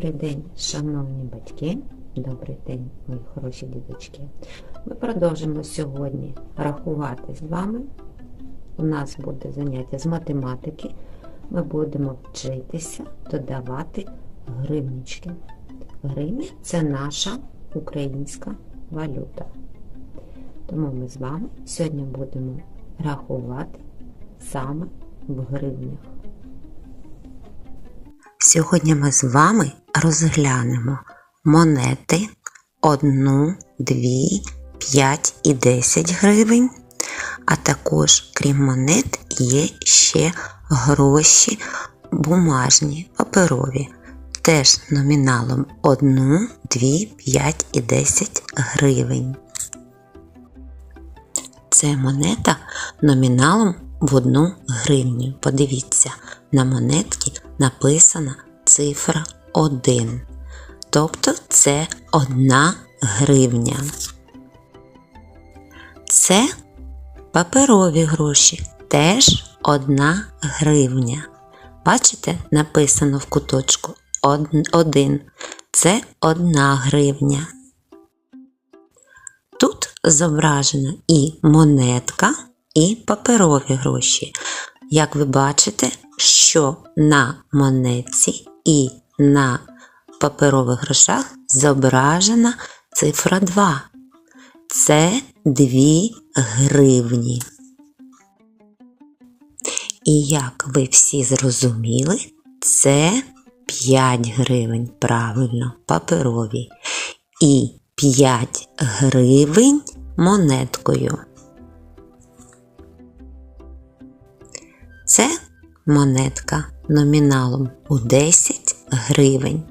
Добрий день, шановні батьки, добрий день, мої хороші діточки. Ми продовжимо сьогодні рахувати з вами. У нас буде заняття з математики. Ми будемо вчитися додавати гривнички. Гривні це наша українська валюта. Тому ми з вами сьогодні будемо рахувати саме в гривнях. Сьогодні ми з вами розглянемо монети 1, 2, 5 і 10 гривень, а також, крім монет, є ще гроші бумажні, паперові, теж номіналом 1, 2, 5 і 10 гривень. Це монета номіналом в 1 гривню. Подивіться, на монетці написана цифра 1. Тобто це 1 гривня. Це паперові гроші, теж 1 гривня. Бачите, написано в куточку 1. Це 1 гривня. Тут зображена і монетка, і паперові гроші. Як ви бачите, що на монетці і на паперових грошах зображена цифра 2. Це 2 гривні. І як ви всі зрозуміли, це 5 гривень, правильно, паперові. І 5 гривень монеткою. Це монетка номіналом у 10 гривень.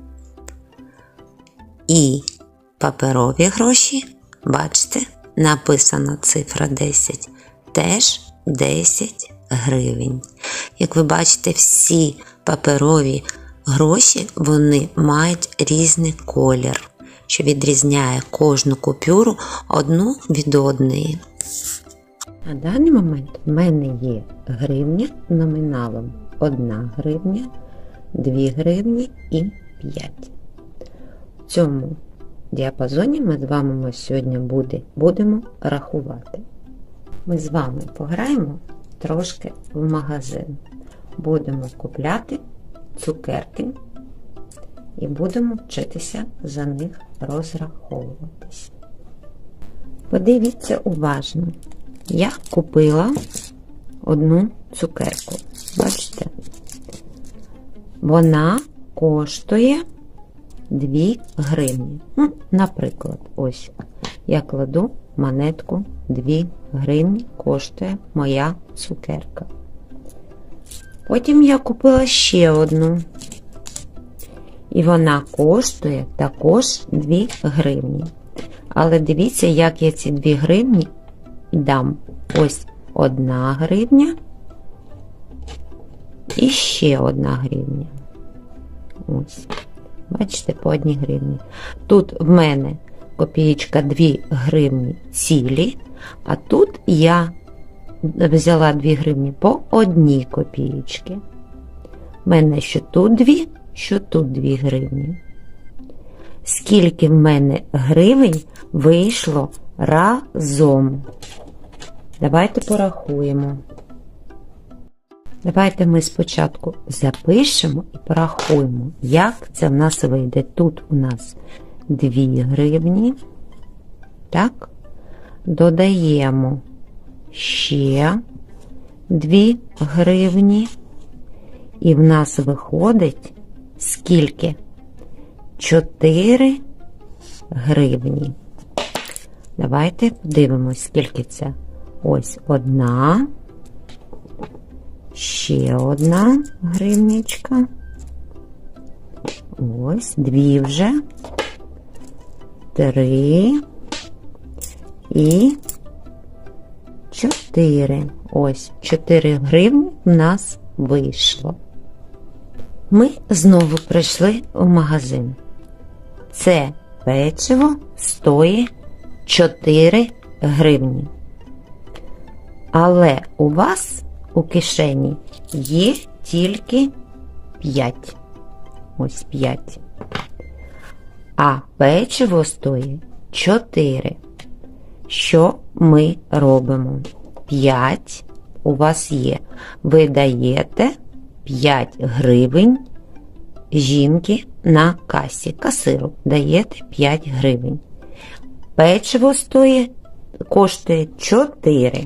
І паперові гроші, бачите, написана цифра 10, теж 10 гривень. Як ви бачите, всі паперові гроші вони мають різний колір, що відрізняє кожну купюру одну від одної. На даний момент в мене є гривня номіналом 1 гривня, 2 гривні і 5. В цьому діапазоні ми з вами сьогодні буде, будемо рахувати. Ми з вами пограємо трошки в магазин. Будемо купляти цукерки і будемо вчитися за них розраховуватись. Подивіться уважно. Я купила одну цукерку. Бачите? Вона коштує 2 гривні. Ну, Наприклад, ось я кладу монетку 2 гривні коштує моя цукерка. Потім я купила ще одну. І вона коштує також 2 гривні. Але дивіться, як я ці 2 гривні дам ось 1 гривня і ще 1 гривня. Ось. Бачите, по 1 гривні. Тут в мене копієчка 2 гривні цілі, а тут я взяла 2 гривні по 1 копієчки. В мене що тут 2, що тут 2 гривні. Скільки в мене гривень вийшло разом? Давайте порахуємо. Давайте ми спочатку запишемо і порахуємо, як це в нас вийде. Тут у нас 2 гривні. Так, додаємо ще 2 гривні. І в нас виходить скільки? 4 гривні. Давайте подивимось, скільки це. Ось одна, ще одна гривничка. Ось, дві вже, три і чотири. Ось, чотири гривні в нас вийшло. Ми знову прийшли в магазин. Це печиво стоїть 4 гривні. Але у вас у кишені є тільки 5. Ось 5. а печиво стоїть 4. Що ми робимо? 5 у вас є. Ви даєте 5 гривень жінки на касі. Касиру даєте 5 гривень. Печиво стоїть, коштує 4.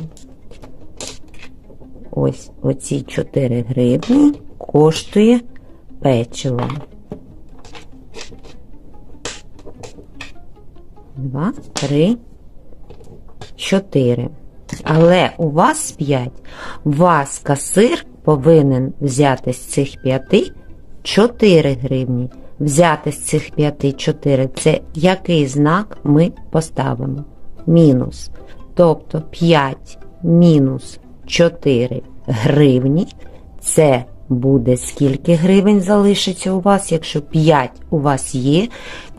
Ось оці 4 гривні коштує печиво. Два, три, чотири. Але у вас 5. Вас касир повинен взяти з цих 5 4 гривні. Взяти з цих 5 4. Це який знак ми поставимо? Мінус. Тобто 5 мінус 4 гривні. Це буде скільки гривень залишиться у вас, якщо 5 у вас є,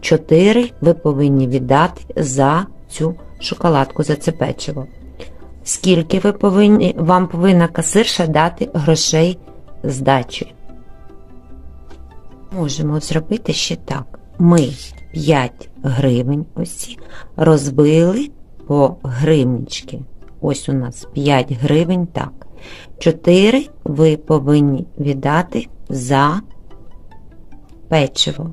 4 ви повинні віддати за цю шоколадку, за це печиво. Скільки ви повинні, вам повинна касирша дати грошей здачі? Можемо зробити ще так. Ми 5 гривень ось розбили по гривнички. Ось у нас 5 гривень так. 4 ви повинні віддати за печиво.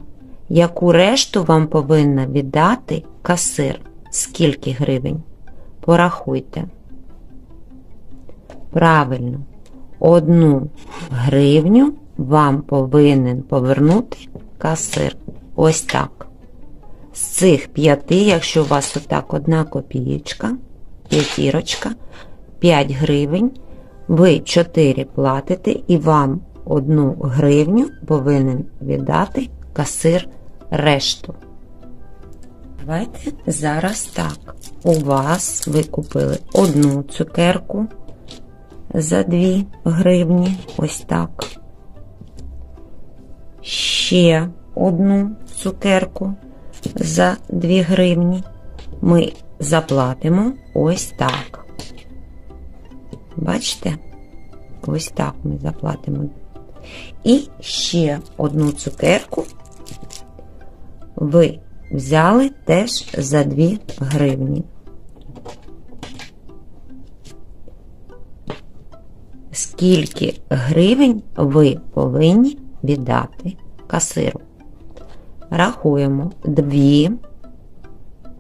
Яку решту вам повинна віддати касир? Скільки гривень? Порахуйте. Правильно, одну гривню вам повинен повернути касир. Ось так. З цих п'яти, якщо у вас отак одна копієчка, п'ятірочка, 5 гривень, ви 4 платите і вам одну гривню повинен віддати касир решту. Давайте зараз так. У вас ви купили одну цукерку за 2 гривні. Ось так. Ще одну цукерку за 2 гривні. Ми заплатимо ось так. Бачите? Ось так ми заплатимо. І ще одну цукерку ви взяли теж за 2 гривні. Скільки гривень ви повинні віддати касиру? Рахуємо 2.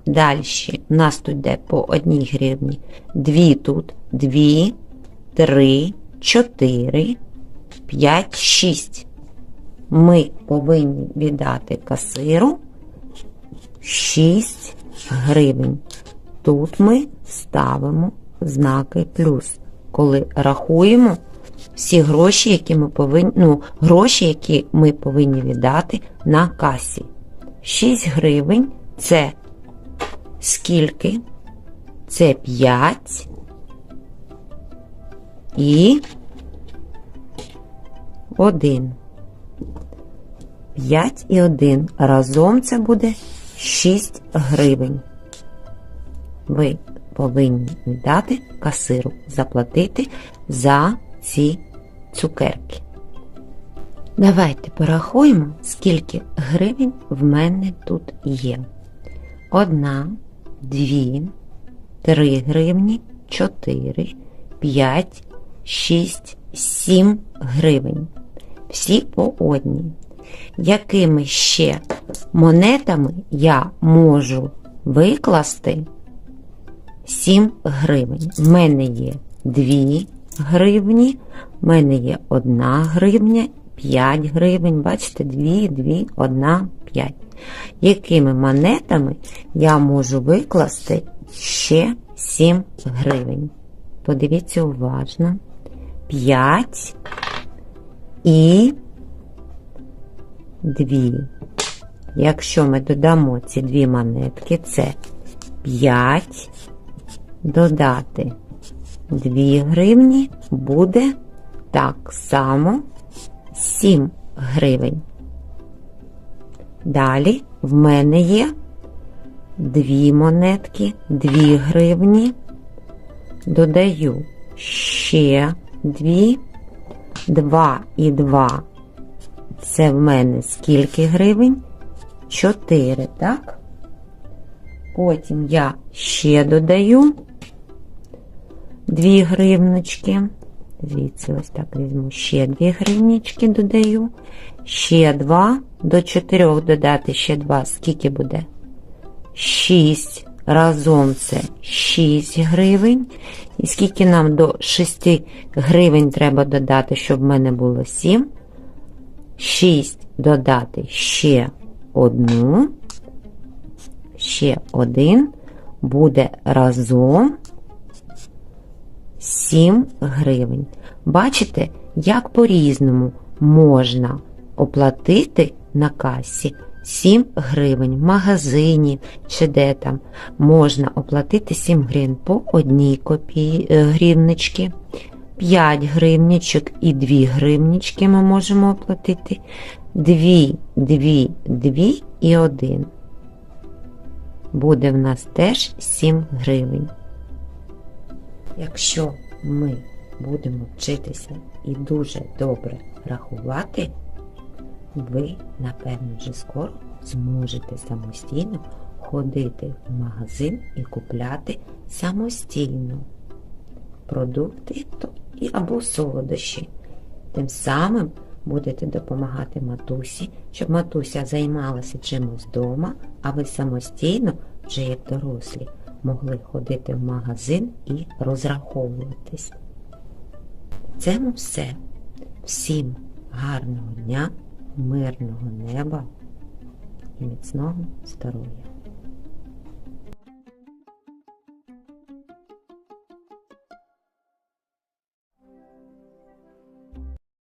Далі у нас тут йде по 1 гривні. 2 тут, 2, 3, 4, 5, 6. Ми повинні віддати касиру 6 гривень. Тут ми ставимо знаки плюс. Коли рахуємо всі гроші, які ми повинні, ну, гроші, які ми повинні віддати на касі. 6 гривень це скільки? Це 5 і 1. 5 і 1. Разом це буде 6 гривень. Ви повинні віддати касиру, заплатити за ці цукерки. Давайте порахуємо, скільки гривень в мене тут є. Одна, дві, три гривні, чотири, п'ять, шість, сім гривень. Всі по одній. Якими ще монетами я можу викласти 7 гривень? В мене є 2 гривні, в мене є 1 гривня, 5 гривень, бачите, 2, 2, 1, 5. Якими монетами я можу викласти ще 7 гривень? Подивіться уважно. 5 і 2. Якщо ми додамо ці дві монетки, це 5 додати 2 гривні буде так само 7 гривень. Далі в мене є дві монетки, 2 гривні. Додаю ще 2, 2 і 2. Це в мене скільки гривень? 4, так? Потім я ще додаю 2 гривнички. Звідси ось так візьму ще 2 гривнички додаю. Ще 2. До 4 додати ще 2. Скільки буде? 6. Разом це 6 гривень. І скільки нам до 6 гривень треба додати, щоб в мене було 7? 6 додати ще одну. Ще один буде разом 7 гривень. Бачите, як по-різному можна оплатити на касі 7 гривень в магазині чи де там можна оплатити 7 гривень по одній копії е, гривнички. 5 гривничок і 2 гривнички ми можемо оплатити. 2, 2, 2 і 1. Буде в нас теж 7 гривень. Якщо ми будемо вчитися і дуже добре рахувати, ви, напевно, вже скоро зможете самостійно ходити в магазин і купляти самостійно продукти і або солодощі. Тим самим будете допомагати матусі, щоб матуся займалася чимось вдома, а ви самостійно, вже як дорослі, могли ходити в магазин і розраховуватись. Це все. Всім гарного дня, мирного неба і міцного здоров'я.